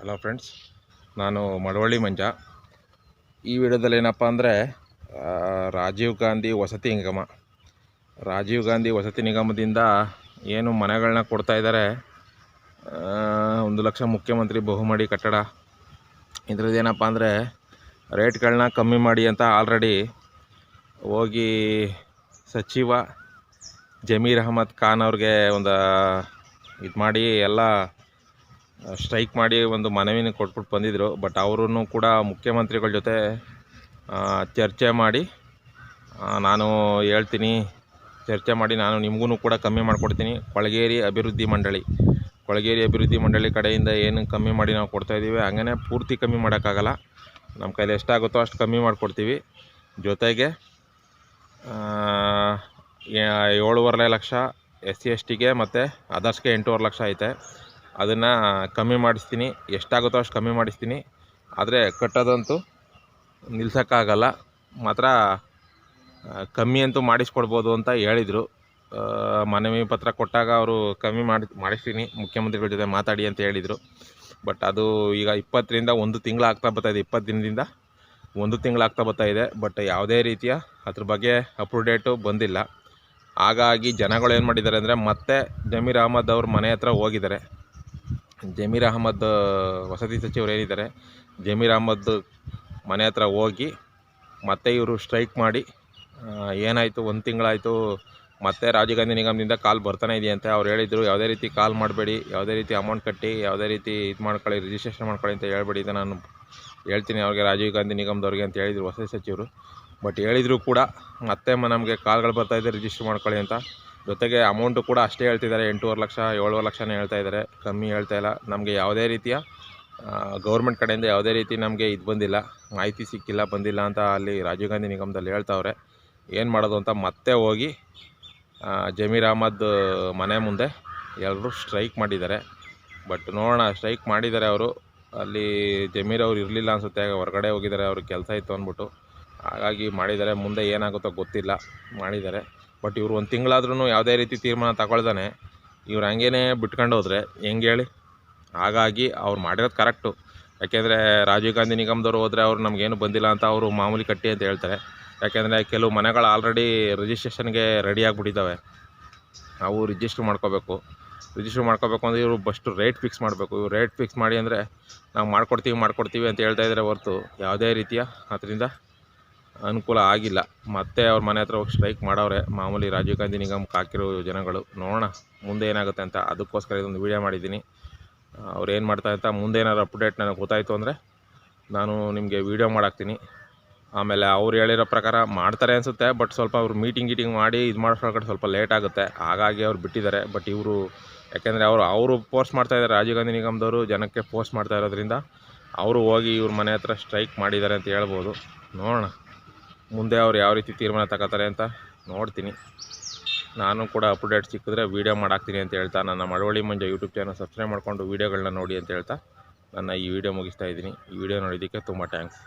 Hello friends ನಾನು ಮಳವಳ್ಳಿ ಮಂಜ. ಈ ವಿಡಿಯೋದಲ್ಲಿ ಏನಪ್ಪ ಅಂದರೆ ರಾಜೀವ್ ಗಾಂಧಿ ವಸತಿ ನಿಗಮ. ರಾಜೀವ್ ಗಾಂಧಿ ವಸತಿ ನಿಗಮದಿಂದ ಏನು ಮನೆಗಳನ್ನ ಕೊಡ್ತಾ ಇದ್ದಾರೆ ಒಂದು ಲಕ್ಷ ಮುಖ್ಯಮಂತ್ರಿ ಬಹುಮಡಿ ಕಟ್ಟಡ. ಇದ್ರದ್ದು ಏನಪ್ಪ ಅಂದರೆ ರೇಟ್ಗಳನ್ನ ಕಮ್ಮಿ ಮಾಡಿ ಅಂತ ಆಲ್ರೆಡಿ ಹೋಗಿ ಸಚಿವ ಜಮೀರ್ ಅಹಮದ್ ಖಾನ್ ಅವ್ರಿಗೆ ಒಂದು ಇದು ಮಾಡಿ ಎಲ್ಲ ಸ್ಟ್ರೈಕ್ ಮಾಡಿ ಒಂದು ಮನವಿನ ಕೊಟ್ಬಿಟ್ಟು ಬಂದಿದ್ದರು ಬಟ್ ಅವರೂ ಕೂಡ ಮುಖ್ಯಮಂತ್ರಿಗಳ ಜೊತೆ ಚರ್ಚೆ ಮಾಡಿ ನಾನು ಹೇಳ್ತೀನಿ. ಚರ್ಚೆ ಮಾಡಿ ನಾನು ನಿಮಗೂ ಕೂಡ ಕಮ್ಮಿ ಮಾಡಿಕೊಡ್ತೀನಿ. ಕೊಳಗೇರಿ ಅಭಿವೃದ್ಧಿ ಮಂಡಳಿ. ಕೊಳಗೇರಿ ಅಭಿವೃದ್ಧಿ ಮಂಡಳಿ ಕಡೆಯಿಂದ ಏನು ಕಮ್ಮಿ ಮಾಡಿ ನಾವು ಕೊಡ್ತಾಯಿದ್ದೀವಿ ಹಂಗೆ ಪೂರ್ತಿ ಕಮ್ಮಿ ಮಾಡೋಕ್ಕಾಗಲ್ಲ. ನಮ್ಮ ಕೈಲಿ ಎಷ್ಟಾಗುತ್ತೋ ಅಷ್ಟು ಕಮ್ಮಿ ಮಾಡಿಕೊಡ್ತೀವಿ. ಜೊತೆಗೆ ಏಳುವರೆ ಲಕ್ಷ ಎಸ್ ಸಿ ಎಸ್ ಟಿಗೆ ಮತ್ತು ಅದರ್ಸ್ಗೆ ಎಂಟೂವರೆ ಲಕ್ಷ ಐತೆ. ಅದನ್ನು ಕಮ್ಮಿ ಮಾಡಿಸ್ತೀನಿ. ಎಷ್ಟಾಗುತ್ತೋ ಅಷ್ಟು ಕಮ್ಮಿ ಮಾಡಿಸ್ತೀನಿ. ಆದರೆ ಕಟ್ಟೋದಂತೂ ನಿಲ್ಸೋಕ್ಕಾಗಲ್ಲ. ಮಾತ್ರ ಕಮ್ಮಿ ಅಂತೂ ಮಾಡಿಸ್ಕೊಡ್ಬೋದು ಅಂತ ಹೇಳಿದರು. ಮನವಿ ಪತ್ರ ಕೊಟ್ಟಾಗ ಅವರು ಕಮ್ಮಿ ಮಾಡಿ, ಮಾಡಿಸ್ತೀನಿ. ಮುಖ್ಯಮಂತ್ರಿಗಳ ಜೊತೆ ಮಾತಾಡಿ ಅಂತ ಹೇಳಿದರು. ಬಟ್ ಅದು ಈಗ ಇಪ್ಪತ್ತರಿಂದ ಒಂದು ತಿಂಗಳು ಆಗ್ತಾ ಬರ್ತಾಯಿದೆ ಇಪ್ಪತ್ತು ದಿನದಿಂದ ಒಂದು ತಿಂಗಳು ಆಗ್ತಾ ಬರ್ತಾ ಇದೆ. ಬಟ್ ಯಾವುದೇ ರೀತಿಯ ಅದ್ರ ಬಗ್ಗೆ ಅಪ್ರೂಡೇಟು ಡೇಟು ಬಂದಿಲ್ಲ. ಹಾಗಾಗಿ ಜನಗಳು ಏನು ಮಾಡಿದ್ದಾರೆ ಅಂದರೆ ಮತ್ತೆ ಜಮೀರ್ ಅಹಮದ್ ಅವ್ರ ಮನೆ ಹತ್ರ ಹೋಗಿದ್ದಾರೆ. ಜಮೀರ್ ಅಹಮದ್, ವಸತಿ ಸಚಿವರು ಏನಿದ್ದಾರೆ, ಜಮೀರ್ ಅಹಮದ್ ಮನೆ ಹತ್ರ ಹೋಗಿ ಮತ್ತೆ ಇವರು ಸ್ಟ್ರೈಕ್ ಮಾಡಿ ಏನಾಯಿತು, ಒಂದು ತಿಂಗಳಾಯಿತು, ಮತ್ತೆ ರಾಜೀವ್ ಗಾಂಧಿ ನಿಗಮದಿಂದ ಕಾಲ್ ಬರ್ತಾನೆ ಇದೆಯಂತೆ ಅವ್ರು ಹೇಳಿದರು. ಯಾವುದೇ ರೀತಿ ಕಾಲ್ ಮಾಡಬೇಡಿ, ಯಾವುದೇ ರೀತಿ ಅಮೌಂಟ್ ಕಟ್ಟಿ, ಯಾವುದೇ ರೀತಿ ಇದು ಮಾಡ್ಕೊಳ್ಳಿ ರಿಜಿಸ್ಟ್ರೇಷನ್ ಮಾಡ್ಕೊಳ್ಳಿ ಅಂತ ಹೇಳ್ಬೇಡಿ ಅಂತ ನಾನು ಹೇಳ್ತೀನಿ. ಅವ್ರಿಗೆ ರಾಜೀವ್ ಗಾಂಧಿ ನಿಗಮದವ್ರಿಗೆ ಅಂತ ಹೇಳಿದರು ವಸತಿ ಸಚಿವರು. ಬಟ್ ಹೇಳಿದರೂ ಕೂಡ ಮತ್ತೆ ನಮಗೆ ಕಾಲ್ಗಳು ಬರ್ತಾಯಿದೆ ರಿಜಿಸ್ಟರ್ ಮಾಡ್ಕೊಳ್ಳಿ ಅಂತ. ಜೊತೆಗೆ ಅಮೌಂಟು ಕೂಡ ಅಷ್ಟೇ ಹೇಳ್ತಿದ್ದಾರೆ, ಎಂಟೂವರೆ ಲಕ್ಷ, ಏಳುವರೆ ಲಕ್ಷನೇ ಹೇಳ್ತಾ ಇದ್ದಾರೆ. ಕಮ್ಮಿ ಹೇಳ್ತಾ ಇಲ್ಲ. ನಮಗೆ ಯಾವುದೇ ರೀತಿಯ ಗೌರ್ಮೆಂಟ್ ಕಡೆಯಿಂದ ಯಾವುದೇ ರೀತಿ ನಮಗೆ ಇದು ಬಂದಿಲ್ಲ. ಮಾಹಿತಿ ಸಿಕ್ಕಿಲ್ಲ, ಬಂದಿಲ್ಲ ಅಂತ ಅಲ್ಲಿ ರಾಜೀವ್ ಗಾಂಧಿ ನಿಗಮದಲ್ಲಿ ಹೇಳ್ತಾವ್ರೆ. ಏನು ಮಾಡೋದು ಅಂತ ಮತ್ತೆ ಹೋಗಿ ಜಮೀರ್ ಅಹಮದ್ ಮನೆ ಮುಂದೆ ಎಲ್ಲರೂ ಸ್ಟ್ರೈಕ್ ಮಾಡಿದ್ದಾರೆ. ಬಟ್ ನೋಡೋಣ ಸ್ಟ್ರೈಕ್ ಮಾಡಿದ್ದಾರೆ ಅವರು. ಅಲ್ಲಿ ಜಮೀರ್ ಅವ್ರು ಇರಲಿಲ್ಲ ಅನಿಸುತ್ತೆ ಹೊರಗಡೆ ಹೋಗಿದ್ದಾರೆ, ಅವ್ರಿಗೆ ಕೆಲಸ ಇತ್ತು ಅಂದ್ಬಿಟ್ಟು. ಹಾಗಾಗಿ ಮಾಡಿದ್ದಾರೆ. ಮುಂದೆ ಏನಾಗುತ್ತೋ ಗೊತ್ತಿಲ್ಲ ಮಾಡಿದ್ದಾರೆ. ಬಟ್ ಇವರು ಒಂದು ತಿಂಗಳಾದ್ರೂ ಯಾವುದೇ ರೀತಿ ತೀರ್ಮಾನ ತಗೊಳ್ದಾನೆ. ಇವ್ರು ಹಂಗೇನೆ ಬಿಟ್ಕೊಂಡು ಹೋದರೆ ಹೆಂಗೆ ಹೇಳಿ? ಹಾಗಾಗಿ ಅವ್ರು ಮಾಡಿರೋದು ಕರೆಕ್ಟು. ಯಾಕೆಂದರೆ ರಾಜೀವ್ ಗಾಂಧಿ ನಿಗಮದವರು ಹೋದರೆ ಅವ್ರು ನಮಗೇನು ಬಂದಿಲ್ಲ ಅಂತ ಅವರು ಮಾಮೂಲಿ ಕಟ್ಟಿ ಅಂತ ಹೇಳ್ತಾರೆ. ಯಾಕೆಂದರೆ ಕೆಲವು ಮನೆಗಳು ಆಲ್ರೆಡಿ ರಿಜಿಸ್ಟ್ರೇಷನ್ಗೆ ರೆಡಿ ಆಗಿಬಿಟ್ಟಿದ್ದಾವೆ. ನಾವು ರಿಜಿಸ್ಟ್ರ್ ಮಾಡ್ಕೋಬೇಕು. ರಿಜಿಸ್ಟ್ರ್ ಮಾಡ್ಕೋಬೇಕು ಅಂದರೆ ಇವರು ಫಸ್ಟು ರೇಟ್ ಫಿಕ್ಸ್ ಮಾಡಬೇಕು. ಇವ್ರು ರೇಟ್ ಫಿಕ್ಸ್ ಮಾಡಿ ಅಂದರೆ ನಾವು ಮಾಡ್ಕೊಡ್ತೀವಿ ಮಾಡ್ಕೊಡ್ತೀವಿ ಅಂತ ಹೇಳ್ತಾ ಇದ್ದಾರೆ ಹೊರತು ಯಾವುದೇ ರೀತಿಯ. ಅದರಿಂದ ಅನುಕೂಲ ಆಗಿಲ್ಲ. ಮತ್ತೆ ಅವ್ರ ಮನೆ ಹತ್ರ ಹೋಗಿ ಸ್ಟ್ರೈಕ್ ಮಾಡವ್ರೆ. ಮಾಮೂಲಿ ರಾಜೀವ್ ಗಾಂಧಿ ನಿಗಮಕ್ಕೆ ಹಾಕಿರೋ ಜನಗಳು ನೋಡೋಣ, ಮುಂದೆ ಏನಾಗುತ್ತೆ ಅಂತ. ಅದಕ್ಕೋಸ್ಕರ ಇದೊಂದು ವೀಡಿಯೋ ಮಾಡಿದ್ದೀನಿ. ಅವ್ರು ಏನು ಮಾಡ್ತಾರೆ ಅಂತ ಮುಂದೆ ಏನಾದ್ರು ಅಪ್ಡೇಟ್ ನನಗೆ ಗೊತ್ತಾಯಿತು ಅಂದರೆ ನಾನು ನಿಮಗೆ ವೀಡಿಯೋ ಮಾಡಾಕ್ತೀನಿ. ಆಮೇಲೆ ಅವ್ರು ಹೇಳಿರೋ ಪ್ರಕಾರ ಮಾಡ್ತಾರೆ ಅನಿಸುತ್ತೆ ಬಟ್ ಸ್ವಲ್ಪ ಅವ್ರು ಮೀಟಿಂಗ್ ಗೀಟಿಂಗ್ ಮಾಡಿ ಇದು ಮಾಡಿಸ್ಕೊಳ್ಕೊಂಡು ಸ್ವಲ್ಪ ಲೇಟ್ ಆಗುತ್ತೆ. ಹಾಗಾಗಿ ಅವ್ರು ಬಿಟ್ಟಿದ್ದಾರೆ. ಬಟ್ ಇವರು, ಯಾಕೆಂದರೆ ಅವರು ಅವರು ಪೋಸ್ಟ್ ಮಾಡ್ತಾ ಇದ್ದಾರೆ ರಾಜೀವ್ ಗಾಂಧಿ ನಿಗಮದವರು ಜನಕ್ಕೆ ಪೋಸ್ಟ್ ಮಾಡ್ತಾ ಇರೋದ್ರಿಂದ ಅವರು ಹೋಗಿ ಇವ್ರ ಮನೆ ಹತ್ರ ಸ್ಟ್ರೈಕ್ ಮಾಡಿದ್ದಾರೆ ಅಂತ ಹೇಳ್ಬೋದು. ನೋಡೋಣ. ಮುಂದೆ ಅವ್ರು ಯಾವ ರೀತಿ ತೀರ್ಮಾನ ತಗೋತಾರೆ ಅಂತ ನೋಡ್ತೀನಿ. ನಾನು ಕೂಡ ಅಪ್ಡೇಟ್ ಸಿಕ್ಕಿದ್ರೆ ವೀಡಿಯೋ ಮಾಡಾಕ್ತೀನಿ ಅಂತ ಹೇಳ್ತಾ, ನನ್ನ Malavalli Manja YouTube channel subscribe ಮಾಡಿಕೊಂಡು ವೀಡಿಯೋಗಳನ್ನ ನೋಡಿ ಅಂತ ಹೇಳ್ತಾ, ನನ್ನ ಈ ವಿಡಿಯೋ ಮುಗಿಸ್ತಾ ಇದ್ದೀನಿ. ಈ ವಿಡಿಯೋ ನೋಡಿದ್ದಕ್ಕೆ ತುಂಬ ಥ್ಯಾಂಕ್ಸ್